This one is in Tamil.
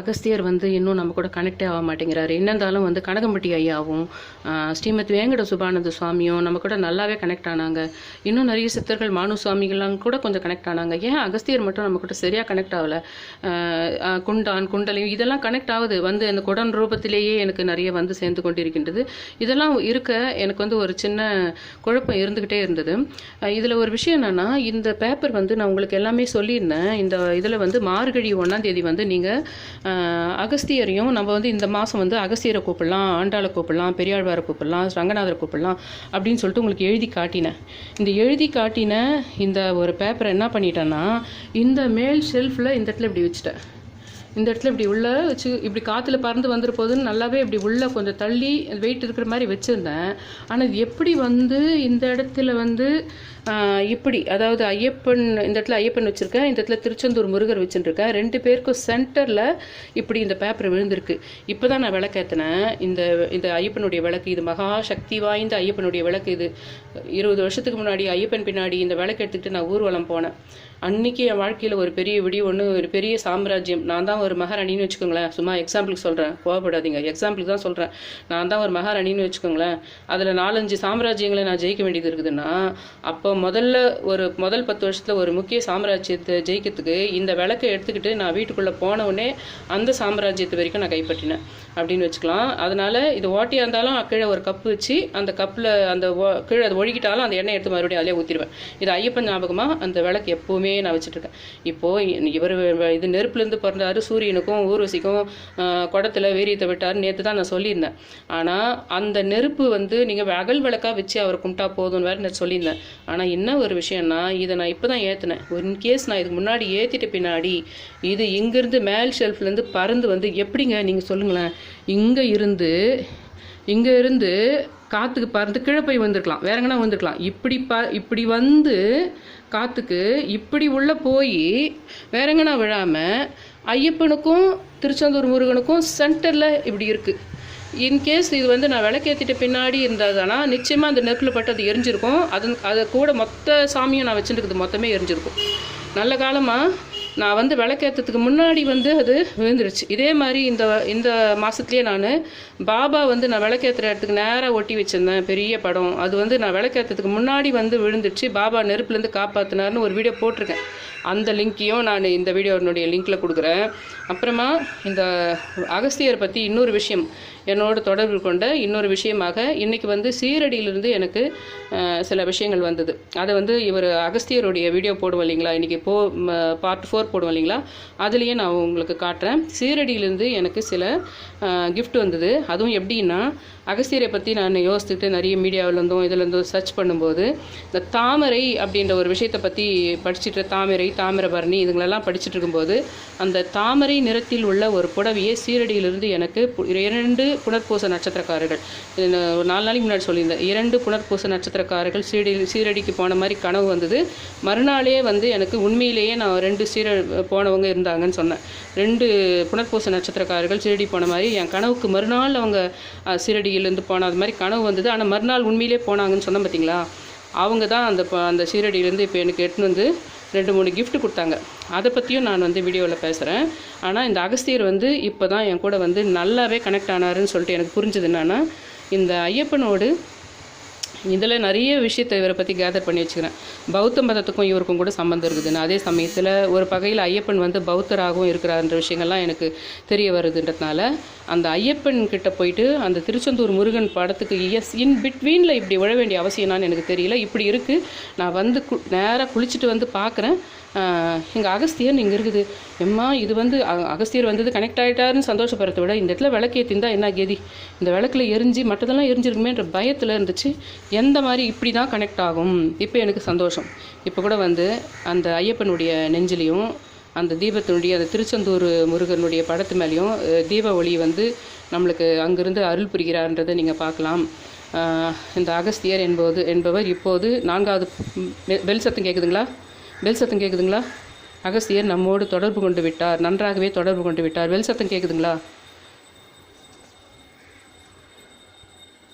அகஸ்தியர் வந்து இன்னும் நம்ம கூட கனெக்டே ஆக மாட்டேங்கிறாரு. என்ன இருந்தாலும் வந்து கனகம்பட்டி ஐயாவும் ஸ்ரீமதி ஸ்ரீமத் வேங்கட சுபானந்த சுவாமியும் நம்ம கூட நல்லாவே கனெக்ட் ஆனாங்க. இன்னும் நிறைய சித்தர்கள் மானு சுவாமிகள்லாம் கூட கொஞ்சம் கனெக்ட் ஆனாங்க. ஏன் அகஸ்தியர் மட்டும் நம்ம கூட சரியாக கனெக்ட் ஆகல? குண்டான் குண்டலையும் இதெல்லாம் கனெக்ட் ஆகுது. வந்து அந்த குடன் ரூபத்திலேயே எனக்கு நிறைய வந்து சேர்ந்து கொண்டிருக்கின்றது. இதெல்லாம் இருக்க எனக்கு வந்து ஒரு சின்ன குழப்பம் இருந்துக்கிட்டே இருந்தது. இதில் ஒரு விஷயம் என்னென்னா இந்த பேப்பர் வந்து நான் உங்களுக்கு எல்லாமே சொல்லியிருந்தேன். இந்த இதில் வந்து மார்கழி ஒன்றாம் தேதி வந்து நீங்கள் அகஸ்தியரையும் நம்ம வந்து இந்த மாதம் வந்து அகஸ்தியரை கூப்பிடலாம் ஆண்டாளை கூப்பிடலாம் பெரியாழ்வாரை கூப்பிடலாம் ரங்கநாதரை கூப்பிடலாம் அப்படின்னு சொல்லிட்டு உங்களுக்கு எழுதி காட்டினேன். இந்த எழுதி காட்டின இந்த ஒரு பேப்பரை என்ன பண்ணிட்டேன்னா இந்த மேல் ஷெல்ஃபில் இந்த இடத்துல இப்படி வச்சுட்டேன். இந்த இடத்துல இப்படி உள்ளே வச்சு இப்படி காற்றுல பறந்து வந்துரு போதுன்னு நல்லாவே இப்படி உள்ளே கொஞ்சம் தள்ளி வெயிட் இருக்கிற மாதிரி வச்சுருந்தேன். ஆனால் இது எப்படி வந்து இந்த இடத்துல வந்து இப்படி அதாவது ஐயப்பன் இந்த இடத்துல ஐயப்பன் வச்சுருக்கேன் இந்த இடத்துல திருச்செந்தூர் முருகர் வச்சுருக்கேன் ரெண்டு பேருக்கும் சென்டரில் இப்படி இந்த பேப்பர் விழுந்திருக்கு. இப்போ தான் நான் விளக்கேற்றினேன் இந்த இந்த ஐயப்பனுடைய விளக்கு இது மகா சக்தி வாய்ந்த ஐயப்பனுடைய விளக்கு இது. இருபது வருஷத்துக்கு முன்னாடி ஐயப்பன் பின்னாடி இந்த விளக்கு எடுத்துக்கிட்டு நான் ஊர்வலம் போனேன். அன்னைக்கு என் வாழ்க்கையில் ஒரு பெரிய விடி ஒன்று ஒரு பெரிய சாம்ராஜ்யம். நான் தான் ஒரு மகாராணின்னு வச்சுக்கோங்களேன். சும்மா எக்ஸாம்பிளுக்கு சொல்கிறேன் கோவப்படாதீங்க. எக்ஸாம்பிளுக்கு தான் சொல்கிறேன் நான் தான் ஒரு மகாராணின்னு வச்சுக்கோங்களேன். அதில் நாலஞ்சு சாம்ராஜ்யங்களை நான் ஜெயிக்க வேண்டியது இருக்குதுன்னா அப்போ முதல்ல ஒரு முதல் பத்து வருஷத்தில் ஒரு முக்கிய சாம்ராஜ்யத்தை ஜெயிக்கிறதுக்கு இந்த விளக்கை எடுத்துக்கிட்டு நான் வீட்டுக்குள்ளே போன உடனே அந்த சாம்ராஜ்யத்து வரைக்கும் நான் கைப்பற்றினேன். அப்படின்னு வச்சுக்கலாம். அதனால் இது ஓட்டியாக இருந்தாலும் கீழே ஒரு கப்பு வச்சு அந்த கப்பில் அந்த கீழே அது ஒழுகிட்டாலும் அந்த எண்ணெய் எடுத்து மறுபடியும் அதிலே ஊற்றிடுவேன் இது ஐயப்பன் ஞாபகமாக அந்த விளக்கு எப்போவுமே நான் வச்சுட்டு இருக்கேன் இப்போது இவர் இது நெருப்புலேருந்து பிறந்தாரு சூரியனுக்கும் ஊர்வசிக்கும் குடத்தில் குடத்துல வீரியத்தை விட்டார் நேற்று தான் நான் சொல்லியிருந்தேன். ஆனால் அந்த நெருப்பு வந்து நீங்கள் அகல் விளக்காக வச்சு அவர் கும்பிட்டா போதும்னு வேறு நான் சொல்லியிருந்தேன். ஆனால் என்ன ஒரு விஷயம்னா இதை நான் இப்போ தான் ஏற்றினேன் இன்கேஸ் நான் இதுக்கு முன்னாடி ஏற்றிட்ட பின்னாடி இது இங்கேருந்து மேல் ஷெல்ஃப்லேருந்து பறந்து வந்து எப்படிங்க நீங்கள் சொல்லுங்களேன் இங்கே இருந்து இங்கே இருந்து காற்றுக்கு பறந்து கீழே போய் வந்திருக்கலாம். வேற எங்கன்னா வந்திருக்கலாம். இப்படி ப இப்படி வந்து காற்றுக்கு இப்படி உள்ளே போய் வேற எங்கன்னா விழாமல் ஐயப்பனுக்கும் திருச்செந்தூர் முருகனுக்கும் சென்டரில் இப்படி இருக்குது இன்கேஸ் இது வந்து நான் விளக்கேற்றிட்ட பின்னாடி இருந்ததுனா நிச்சயமாக அந்த நெருப்பில் பட்டு அது எரிஞ்சிருக்கும். அது அதை கூட மொத்த சாமியும் நான் வச்சுருக்குது மொத்தமே எரிஞ்சிருக்கும். நல்ல காலமாக நான் வந்து விளக்கேற்றத்துக்கு முன்னாடி வந்து அது விழுந்துருச்சு. இதே மாதிரி இந்த இந்த மாதத்துலேயே நான் பாபா வந்து நான் விளக்கேற்றுற இடத்துக்கு நேராக ஒட்டி வச்சுருந்தேன். பெரிய படம். அது வந்து நான் விளக்கேற்றதுக்கு முன்னாடி வந்து விழுந்துருச்சு. பாபா நெருப்புலேருந்து காப்பாற்றினார்னு ஒரு வீடியோ போட்டிருக்கேன். அந்த லிங்க்கையும் நான் இந்த வீடியோனுடைய லிங்க்கில் கொடுக்குறேன். அப்புறமா இந்த அகஸ்தியர் பற்றி இன்னொரு விஷயம் என்னோட தொடர்பு கொண்ட இன்னொரு விஷயமாக இன்றைக்கி வந்து சீரடியிலிருந்து எனக்கு சில விஷயங்கள் வந்தது. அதை வந்து இவர் அகஸ்தியருடைய வீடியோ போடுவோம் இல்லைங்களா? இன்றைக்கி போ பார்ட் ஃபோர் போடுவோம் இல்லைங்களா? அதுலேயே நான் உங்களுக்கு காட்டுறேன். சீரடியிலேருந்து எனக்கு சில கிஃப்ட் வந்தது. அதுவும் எப்படின்னா அகஸ்தியரை பற்றி நான் யோசித்துட்டு நிறைய மீடியாவிலேருந்தும் இதுலேருந்தும் சர்ச் பண்ணும்போது இந்த தாமரை அப்படின்ற ஒரு விஷயத்தை பற்றி படிச்சுட்டு தாமரை தாமிரபரணி இதுங்களெல்லாம் படிச்சுட்டு இருக்கும்போது அந்த தாமரை நிறத்தில் உள்ள ஒரு புடவையை சீரடியிலிருந்து எனக்கு இரண்டு புனர்பூச நட்சத்திரக்காரர்கள் ஒரு நாலு நாளைக்கு முன்னாடி சொல்லியிருந்தேன். இரண்டு புனர்பூச நட்சத்திரக்காரர்கள் சீரடி சீரடிக்கு போன மாதிரி கனவு வந்தது. மறுநாளே வந்து எனக்கு உண்மையிலேயே நான் ரெண்டு சீர போனவங்க இருந்தாங்கன்னு சொன்னேன். ரெண்டு புனர்பூச நட்சத்திரக்காரர்கள் சீரடி போன மாதிரி என் கனவுக்கு மறுநாள் அவங்க அஹ், போனது போன அது மாதிரி கனவு வந்தது. ஆனால் மறுநாள் உண்மையிலே போனாங்கன்னு சொன்னேன் பார்த்தீங்களா அவங்க தான் அந்த அந்த சீரடியிலேருந்து இப்போ எனக்கு எடுத்துன்னு வந்து ரெண்டு மூணு கிஃப்ட் கொடுத்தாங்க. அதை பற்றியும் நான் வந்து வீடியோவில் பேசுகிறேன் ஆனால் இந்த அகஸ்தியர் வந்து இப்போ தான் என் கூட வந்து நல்லாவே கனெக்ட் ஆனாருன்னு சொல்லிட்டு எனக்கு புரிஞ்சது என்னென்னா இந்த ஐயப்பனோடு இதில் நிறைய விஷயத்தை இவரை பற்றி கேதர் பண்ணி வச்சுக்கிறேன். பௌத்த மதத்துக்கும் இவருக்கும் கூட சம்மந்தம் இருக்குதுன்னு. அதே சமயத்தில் ஒரு பகையில் ஐயப்பன் வந்து பௌத்தராகவும் இருக்கிறாருன்ற விஷயங்கள்லாம் எனக்கு தெரிய வருதுன்றதுனால அந்த ஐயப்பன் கிட்ட போயிட்டு அந்த திருச்செந்தூர் முருகன் படத்துக்கு எஸ் இன் பிட்வீனில் இப்படி விழ வேண்டிய அவசியம்னான்னு எனக்கு தெரியல. இப்படி இருக்குது நான் வந்து கு நேராக குளிச்சுட்டு வந்து பார்க்குறேன் இங்கே அகஸ்தியர் இங்கே இருக்குது எம்மா இது வந்து அ- அகஸ்தியர் வந்தது கனெக்ட் ஆகிட்டாருன்னு சந்தோஷப்படுறத விட இந்த இடத்துல விளக்கேற்றிருந்தா என்ன கெதி இந்த விளக்கில் எரிஞ்சு மற்றதெல்லாம் எரிஞ்சிருக்குமேன்ற பயத்தில் இருந்துச்சு எந்த மாதிரி இப்படி தான் கனெக்ட் ஆகும் இப்போ எனக்கு சந்தோஷம் இப்போ கூட வந்து அந்த ஐயப்பனுடைய நெஞ்சிலையும் அந்த தீபத்தினுடைய அந்த திருச்செந்தூர் முருகனுடைய படத்து மேலேயும் தீப ஒளி வந்து நம்மளுக்கு அங்கிருந்து அருள் புரிகிறார்ன்றதை நீங்கள் பார்க்கலாம் இந்த அகஸ்தியர் என்பது என்பவர் இப்போது நான்காவது பெல் சத்தம் கேட்குதுங்களா பெல் சத்தம் கேட்குதுங்களா அகஸ்தியர் நம்மோடு தொடர்பு கொண்டு விட்டார். நன்றாகவே தொடர்பு கொண்டு விட்டார். வெல் சத்தம் கேட்குதுங்களா